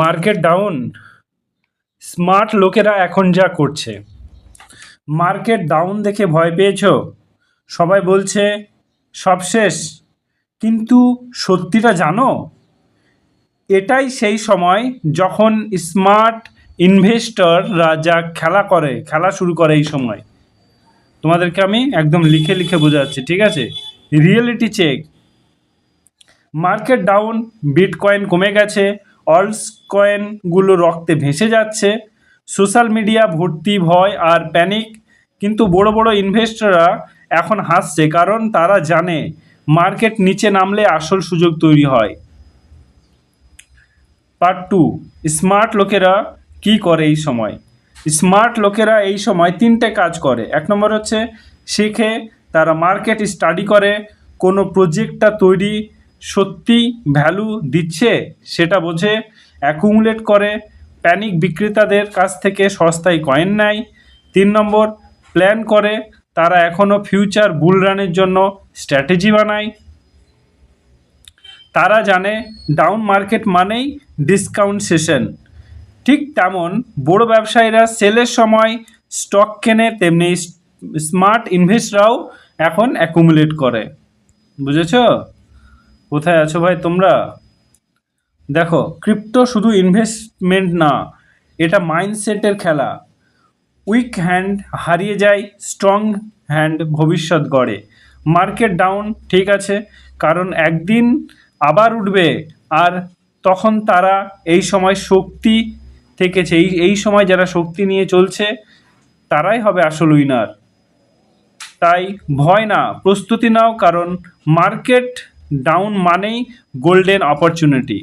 Market down. Smart লোকেরা এখন যা করছে। মার্কেট ডাউন দেখে ভয় পেয়েছ? সবাই বলছে, সব শেষ। কিন্তু সত্যিটা জানো? এটাই সেই সময় যখন স্মার্ট ইনভেস্টররা যা খেলা করে, খেলা শুরু করে এই সময়। তোমাদেরকে আমি একদম লিখে লিখে বোঝাচ্ছি, ঠিক আছে? Reality check market down, bitcoin কমে গেছে অলস কয়েনগুলো রক্তে ভেসে যাচ্ছে। সোশ্যাল মিডিয়া ভর্তি ভয় আর প্যানিক। কিন্তু বড় বড় ইনভেস্টররা এখন হাসছে কারণ তারা জানে মার্কেট নিচে নামলে আসল সুযোগ তৈরি হয়। পার্ট টু, স্মার্ট লোকেরা কি করে এই সময়? স্মার্ট লোকেরা এই সময় তিনটে কাজ করে। এক নম্বর হচ্ছে, শেখে, তারা মার্কেট স্টাডি করে, কোনো প্রজেক্টটা তৈরি সত্যি ভ্যালু দিচ্ছে সেটা বোঝে অ্যাকুমুলেট করে প্যানিক বিক্রেতাদের কাছ থেকে সস্তায় কয়েন নেয়। তিন নম্বর প্ল্যান করে, তারা এখনও ফিউচার বুল রানের জন্য স্ট্র্যাটেজি বানায়। তারা জানে ডাউন মার্কেট মানেই ডিসকাউন্ট সেশন ঠিক তেমন বড় ব্যবসায়ীরা সেলের সময় স্টক কেনে, তেমনি স্মার্ট ইনভেস্টরাও এখন অ্যাকুমুলেট করে। বুঝেছ? কোথায় আছো ভাই তোমরা? দেখো ক্রিপ্টো শুধু ইনভেস্টমেন্ট না, এটা মাইন্ডসেটের খেলা। উইক হ্যান্ড হারিয়ে যায় স্ট্রং হ্যান্ড ভবিষ্যৎ গড়ে। মার্কেট ডাউন ঠিক আছে, কারণ একদিন আবার উঠবে, আর তখন তারা এই সময় শক্তি থেকেছে, এই এই সময় যারা শক্তি নিয়ে চলছে, তারাই হবে আসল উইনার তাই ভয় না, প্রস্তুতি নাও, কারণ মার্কেট ডাউন মানেই গোল্ডেন অপরচুনিটি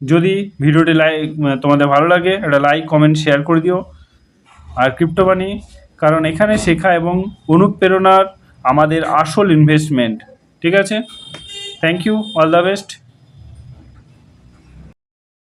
যদি ভিডিওটি লাইক তোমাদের ভালো লাগে, একটা লাইক কমেন্ট শেয়ার করে দিও। আর ক্রিপ্টোবানি কারণ এখানে শেখা এবং অনুপ্রেরণার আমাদের আসল ইনভেস্টমেন্ট ঠিক আছে? Thank you all the best